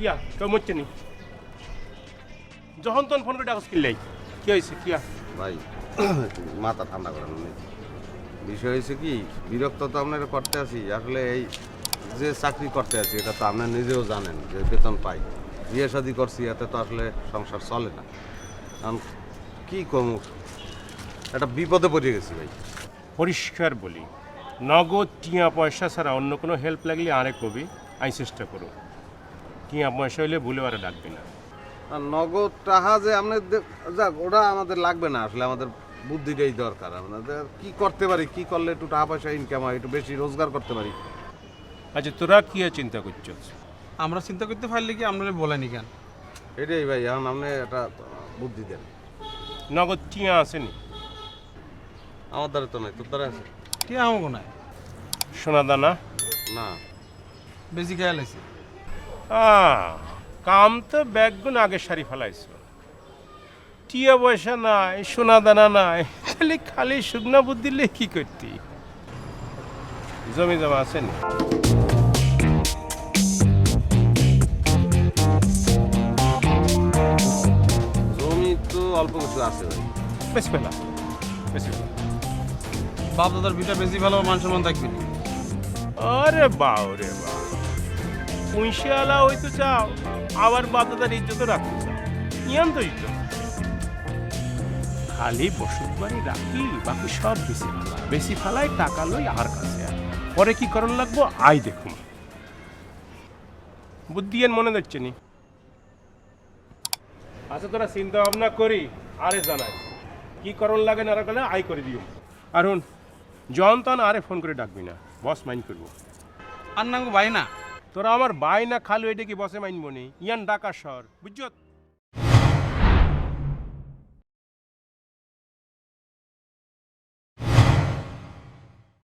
কিয়া? কেউ মরছে নি যখন তখন ফোন করে ডাকস কিনলেই কি হয়েছে কিয়া? ভাই মাথা ঠান্ডা করেন বিষয় হয়েছে কি বিরক্ত তো আপনার করতে আছি। আসলে এই যে চাকরি করতে আছি এটা তো আপনার নিজেও জানেন যে বেতন পাই। বিয়ে শাদি করছি এতে তো আসলে সংসার চলে না। কারণ কি কম? একটা বিপদে পড়ে গেছি ভাই। পরিষ্কার বলি। নগদ টিয়া পয়সা ছাড়া অন্য কোনো হেল্প লাগলে আরে কবি। আমি চেষ্টা করো টিয়া পয়সা হইলে ভুলে আর ডাকবি না। আর নগদ টাকা যে আপনার যাক ওটা আমাদের লাগবে না আসলে আমাদের বুদ্ধিটাই দরকার। আপনাদের কি করতে পারি কি করলে একটু টাকা পয়সা ইনকাম হয় একটু বেশি রোজগার করতে পারি? আচ্ছা তোরা কি চিন্তা করছিস? আমরা চিন্তা করতে পারলে কি আপনারা বলেনি কেন? এটাই ভাই এখন আপনি একটা বুদ্ধি দেন। নগদ টিয়া আসেনি? আমার দ্বারা তো নাই তোর দ্বারা আছে? টিয়া আমাকে নাই? সোনা দানা? না। বেশি খেয়াল আছে। কাম তো ব্যাগগুন আগে সারি ফেলাইছ। টিয়া পয়সা নাই সোনা দানা নাই খালি খালি শুকনা বুদ্ধি দিলে কি করতি? জমি জমা আসেনি জমি তো অল্প কিছু আছে ভাই। বেশি ফেলা বেশি ফেলা বাপ দাদার বিটা বেশি ভালো মান সম্মান থাকবে না। আরে বাও রে বা পুঁইশালা হইতে চাও আবার বাদাদার ইজ্জত রাখতে চাও। ইয়ান তো ইজ্জত। খালি বসত বাড়ি রাখি বাকি সব বেশি ফেলা বেশি ফেলাই টাকা লই আর কাছে পরে কি করণ লাগবো? আই দেখুন। বুদ্ধি এর মনে যাচ্ছে নি। আচ্ছা তোরা চিন্তা ভাবনা করি আরে জানাই কি করণ লাগে না গেলে আই করে দিও। আর হুন জন তন আরে ফোন করে ডাকবি না। বস মাইন্ড করব। আর নাঙ্গু ভাই না তোরা আমার বাই না খালু এটা কি বসে মাইনবনি ইয়ান ডাকা শহর বুঝছত